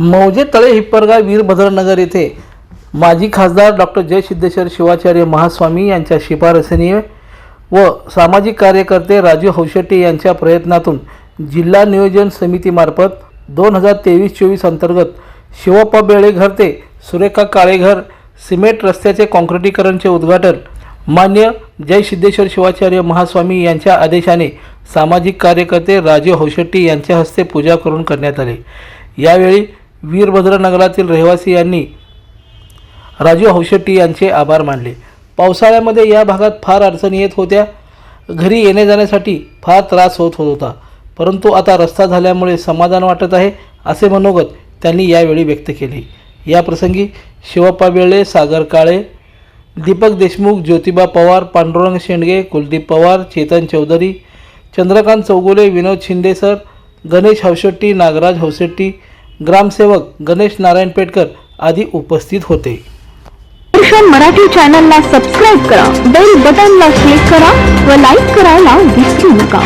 मौजे तळे हिप्परगाव वीरभद्रनगर येथे माजी खासदार डॉक्टर जय सिद्धेश्वर शिवाचार्य महास्वामी यांच्या शिफारसीने व सामाजिक कार्यकर्ते राजू हौशेट्टी यांच्या प्रयत्नातून जिल्हा नियोजन समितीमार्फत दोन हजार तेवीस चोवीस अंतर्गत शिवप्पा बेळेघर ते सुरेखा काळेघर सिमेंट रस्त्याचे काँक्रिटीकरणचे उद्घाटन मान्य जय सिद्धेश्वर शिवाचार्य महास्वामी यांच्या आदेशाने सामाजिक कार्यकर्ते राजू हौशेट्टी यांच्या हस्ते पूजा करून करण्यात आले. यावेळी वीरभद्रनगरातील रहिवासी यांनी राजू हौशेट्टी यांचे आभार मानले. पावसाळ्यामध्ये या भागात फार अडचणी येत होत्या. घरी येणे जाण्यासाठी फार त्रास होत होत. होता परंतु आता रस्ता झाल्यामुळे समाधान वाटत आहे असे मनोगत त्यांनी यावेळी व्यक्त केले. याप्रसंगी शिवप्पा बेळे सागर काळे दीपक देशमुख ज्योतिबा पवार पांडुरंग शेंडगे कुलदीप पवार चेतन चौधरी चंद्रकांत चौगुले विनोद शिंदे सर गणेश हौशेट्टी नागराज हौशेट्टी ग्रामसेवक गणेश नारायण पेटकर आदी उपस्थित होते. मराठी चॅनलला सबस्क्राईब करा बेल बटनला क्लिक करा व लाईक करायला विसरू नका.